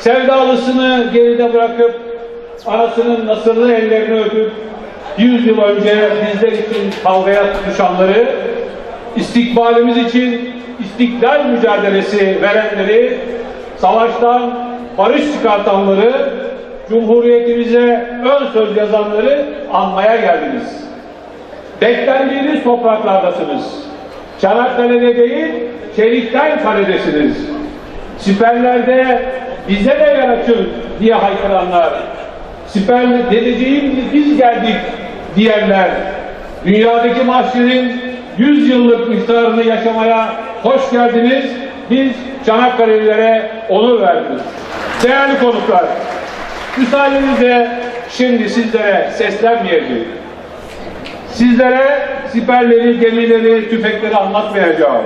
sevdalısını geride bırakıp anasının nasırlı ellerini öpüp 100 yıl önce bizler için kavgaya tutuşanları, istikbalimiz için istiklal mücadelesi verenleri, savaştan barış çıkartanları, Cumhuriyetimize ön söz yazanları anmaya geldiniz. Beklendiğiniz topraklardasınız. Çanakkale'de değil, Çelik'ten kaledesiniz. Siperlerde bize de yer açın diye haykıranlar. Siperle dedeciğim biz geldik diyenler. Dünyadaki mahşerin 100 yıllık iftarını yaşamaya hoş geldiniz. Biz Çanakkale'lilere onur verdiniz. Değerli konuklar, müsaadenizle şimdi sizlere seslenmeyeceğim. Sizlere siperleri, gemileri, tüfekleri anlatmayacağım.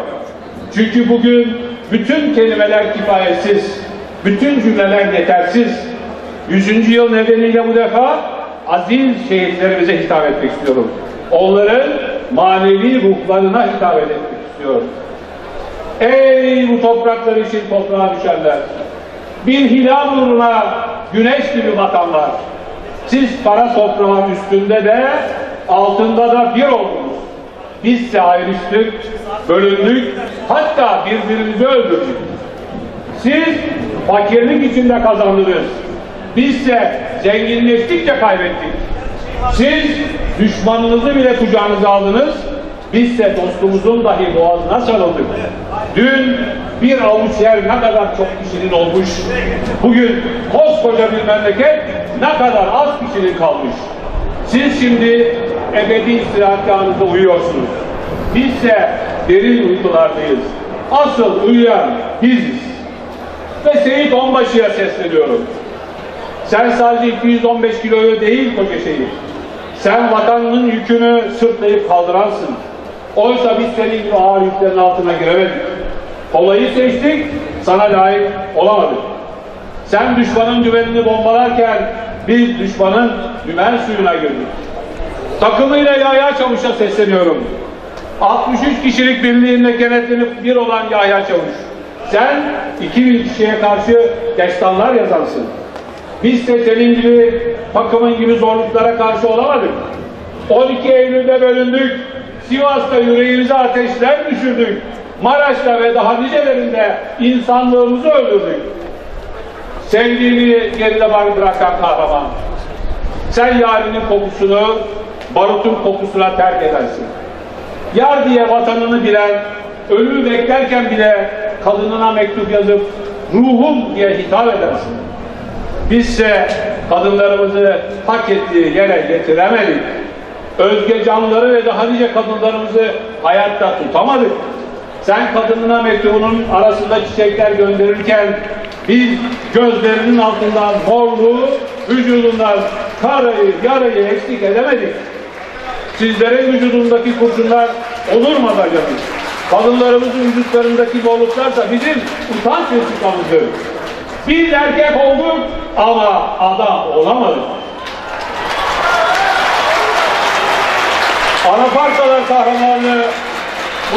Çünkü bugün bütün kelimeler kifayetsiz, bütün cümleler yetersiz. Yüzüncü yıl nedeniyle bu defa aziz şehitlerimize hitap etmek istiyorum. Onların manevi ruhlarına hitap etmek istiyorum. Ey bu topraklar için toprağa düşenler! Bir hilal uğruna güneş gibi bakanlar! Siz para toprağın üstünde de altında da bir oldunuz. Bizse ayrıştık, bölündük, hatta birbirimizi öldürdük. Siz fakirlik içinde kazandınız. Bizse zenginleştikçe kaybettik. Siz düşmanınızı bile kucağınıza aldınız. Bizse dostumuzun dahi boğazına sarıldık. Dün bir avuç yer ne kadar çok kişinin olmuş. Bugün koskoca bir memleket ne kadar az kişinin kalmış. Siz şimdi ebedi istirahatgahınızda uyuyorsunuz. Bizse derin uykulardayız. Asıl uyuyan biziz. Ve Seyit Onbaşı'ya sesleniyorum. Sen sadece 215 kiloyu değil koca. Sen vatanının yükünü sırtlayıp kaldıransın. Oysa biz senin gibi ağır yüklerin altına giremedik. Kolayı seçtik, sana layık olamadık. Sen düşmanın dümenini bombalarken biz düşmanın dümen suyuna girdik. Takımıyla Yahya Çavuş'a sesleniyorum. 63 kişilik birliğinle kenetlenip bir olan Yahya Çavuş. Sen 2000 kişiye karşı destanlar yazansın. Biz de senin gibi takımın gibi zorluklara karşı olamadık. 12 Eylül'de bölündük. Sivas'ta yüreğimize ateşler düşürdük. Maraş'ta ve daha nicelerinde insanlığımızı öldürdük. Sevdiğini geride bırakan kahraman. Sen yarinin kokusunu barutun kokusuna terk edersin. Yar diye vatanını bilen, ölümü beklerken bile kadınına mektup yazıp ruhum diye hitap edersin. Bizse kadınlarımızı hak ettiği yere getiremedik. Özge canları ve daha nice kadınlarımızı hayatta tutamadık. Sen kadınına mektubunun arasında çiçekler gönderirken biz gözlerinin altından morluğu, vücudundan karayı, yarayı eksik edemedik. Sizlerin vücudundaki kurşunlar olur mu acaba? Kadınlarımızın vücutlarındaki zorluklar da bizim utanç vesikamızdır. Biz erkek olduk ama adam olamadık. Anafarkalar kahramanı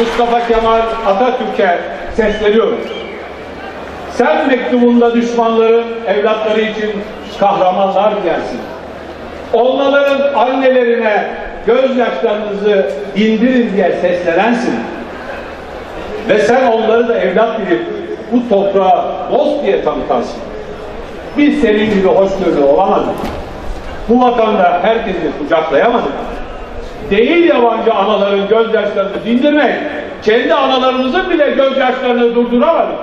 Mustafa Kemal Atatürk'e sesleniyorum. Sen mektubunda düşmanların evlatları için kahramanlar gelsin. Onların annelerine gözyaşlarınızı indirin diye seslenensin. Ve sen onları da evlat bilip bu toprağa dost diye tanıtarsın. Biz senin gibi hoşgörülü olamadık. Bu vatanda herkesi kucaklayamadık. Değil yabancı anaların gözyaşlarını dindirmek, kendi analarımızın bile gözyaşlarını durduramadık.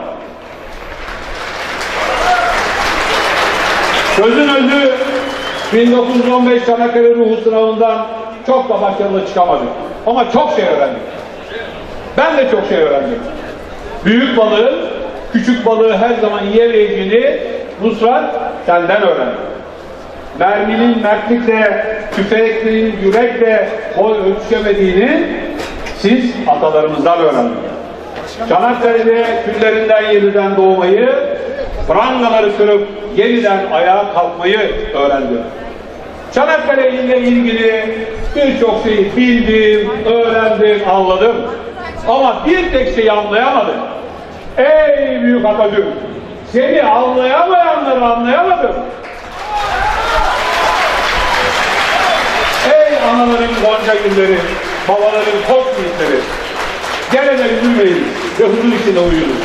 Sözün özü 1915 Çanakkale Ruhu sınavından çok da başarılı çıkamadık. Ama çok şey öğrendik. Ben de çok şey öğrendim. Büyük balığın küçük balığı her zaman yiyemeyeceğini Nusrat senden öğrendim. Merminin mertlikle, tüfeklerin yürekle boy ölçüşemediğini siz atalarımızdan öğrendiniz. Çanakkale'de küllerinden yeniden doğmayı, prangaları kırıp yeniden ayağa kalkmayı öğrendim. Çanakkale ile ilgili birçok şeyi bildim, öğrendim, anladım. Ama bir tek şeyi anlayamadım. Ey büyük Atatürk! Seni anlayamayanları anlayamadım. Ey anaların gonca gülleri, babaların koç yiğitleri. Gene de ve huzur içinde uyuyun.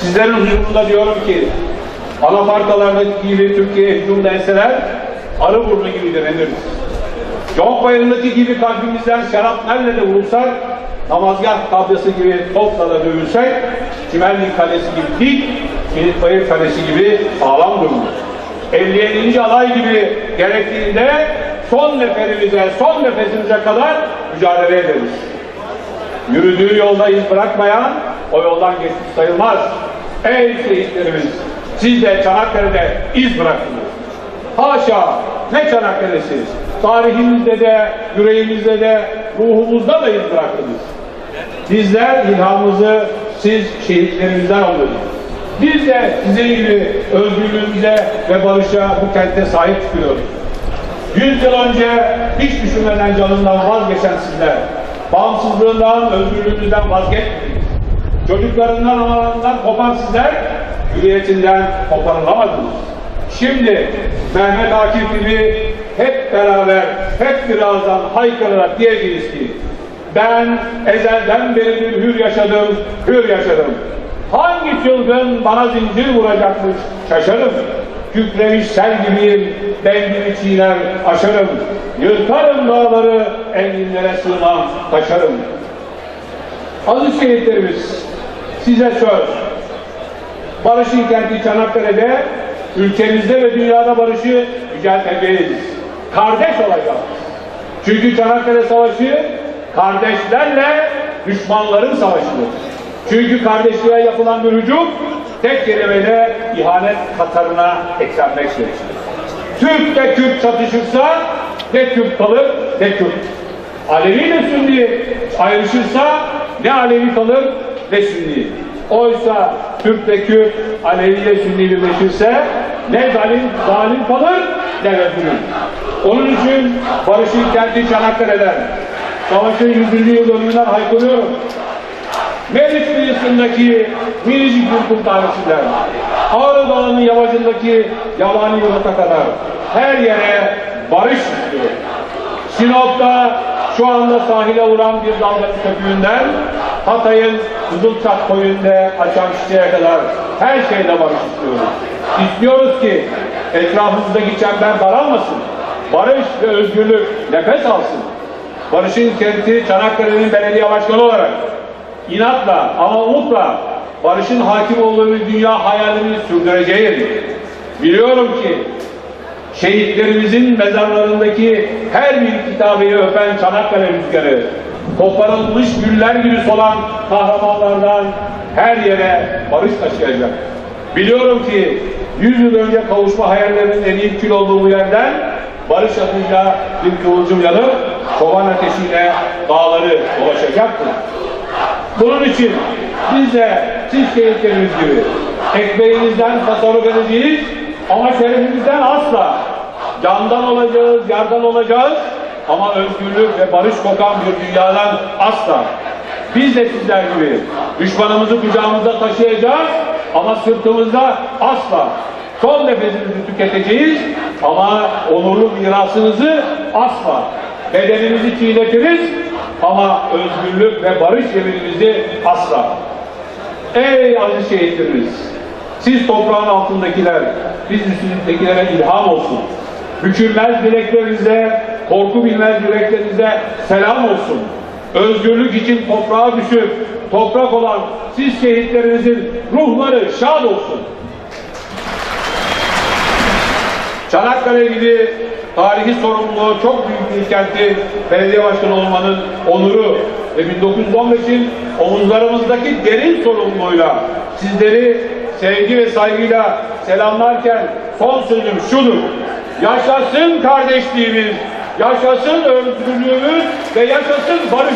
Sizlerin huzurunda diyorum ki, anafarkalardaki gibi Türkiye'ye hücum denseler, arı burnu gibi direniriz. Yok bayırındaki gibi kalbimizden şarapnerle de vurulsak, namazgah tablası gibi topla da dövülsek, Çimenlik Kalesi gibi dik, Kilitbayır Kalesi gibi sağlam dururuz. 57. alay gibi gerektiğinde son neferimize, son nefesimize kadar mücadele ederiz. Yürüdüğü yolda iz bırakmayan o yoldan geçmiş sayılmaz. Ey şehitlerimiz, siz de Çanakkale'de iz bıraktınız. Haşa, ne Çanakkale'si? Tarihimizde de, yüreğimizde de, ruhumuzda da iz bıraktınız. Bizler ilhamımızı siz şehitlerimizden alıyoruz. Biz de sizin gibi özgürlüğümüze ve barışa bu kente sahip çıkıyoruz. Yüz yıl önce hiç düşünmeden canından vazgeçen sizler, bağımsızlığından, özgürlüğünüzden vazgeçmediniz. Çocuklarından, analarından kopan sizler, hürriyetinden koparılamadınız. Şimdi Mehmet Akif gibi hep beraber, hep birazdan haykırarak diyeceğiz ki, ben ezelden beridir hür yaşadım, hür yaşadım. Hangi çılgın bana zincir vuracakmış şaşarım. Kükremiş sel gibiyim, bendimi çiğner aşarım. Yırtarım dağları, enginlere sığmam, taşarım. Aziz şehitlerimiz, size söz. Barış'ın kenti Çanakkale'de, ülkemizde ve dünyada barışı yücelteceğiz. Kardeş olacağız. Çünkü Çanakkale Savaşı kardeşlerle düşmanların savaşıdır. Çünkü kardeşliğe yapılan bir hücum tek kelimeyle ihanet katarına eklenmektir. Türk de Kürt çatışırsa ne Türk kalır ne Kürt. Alevi ile Sünni ayrışırsa ne Alevi kalır ne Sünni. Oysa Türk ve Kürt Alevi ile Sünni birleşirse ne zalim, zalim kalır ne rezil. Onun için barışın kenti Çanakkale'den savaşın 100. yıl dönümünden haykırıyorum. Meriç kıyısındaki minicik bir tanesinden, Ağrı Dağı'nın yamacındaki yabani yurtta kadar her yere barış istiyor. Sinop'ta şu anda sahile vuran bir dalga köpüğünden Hatay'ın Kızılçak koyunda açan çiçeğe kadar her şeyde barış istiyoruz. İstiyoruz ki etrafımızdaki çember daralmasın. Barış ve özgürlük nefes alsın. Barış'ın kenti Çanakkale'nin belediye başkanı olarak inatla ama umutla barışın hakim olduğu bir dünya hayalini sürdüreceğim. Biliyorum ki şehitlerimizin mezarlarındaki her bir kitabeyi öpen Çanakkale rüzgarı, koparılmış güller gibi solan kahramanlardan her yere barış taşıyacak. Biliyorum ki yüz yıl önce kavuşma hayallerinin en iyi kül olduğu yerden barış atınca bir kıvılcım yanıp çoban ateşiyle dağları dolaşacaktır. Bunun için biz de siz şehitlerimiz gibi ekmeğimizden tasarruf edeceğiz ama şerefimizden asla candan olacağız, yardan olacağız ama özgürlük ve barış kokan bir dünyadan asla. Biz de sizler gibi düşmanımızı kucağımızda taşıyacağız ama sırtımızda asla. Son nefesimizi tüketeceğiz ama onurlu mirasınızı asla. Bedenimizi çiğnetiriz ama özgürlük ve barış yeminimizi asla. Ey aziz şehitlerimiz! Siz toprağın altındakiler, biz üstündekilere ilham olsun. Bükülmez dileklerinize, korku bilmez yüreklerinize selam olsun. Özgürlük için toprağa düşüp toprak olan siz şehitlerinizin ruhları şad olsun. Çanakkale gibi tarihi sorumluluğu çok büyük bir kenti belediye başkanı olmanın onuru ve 1915'in omuzlarımızdaki derin sorumluluğuyla sizleri sevgi ve saygıyla selamlarken son sözüm şudur. Yaşasın kardeşliğimiz, yaşasın özgürlüğümüz ve yaşasın barış.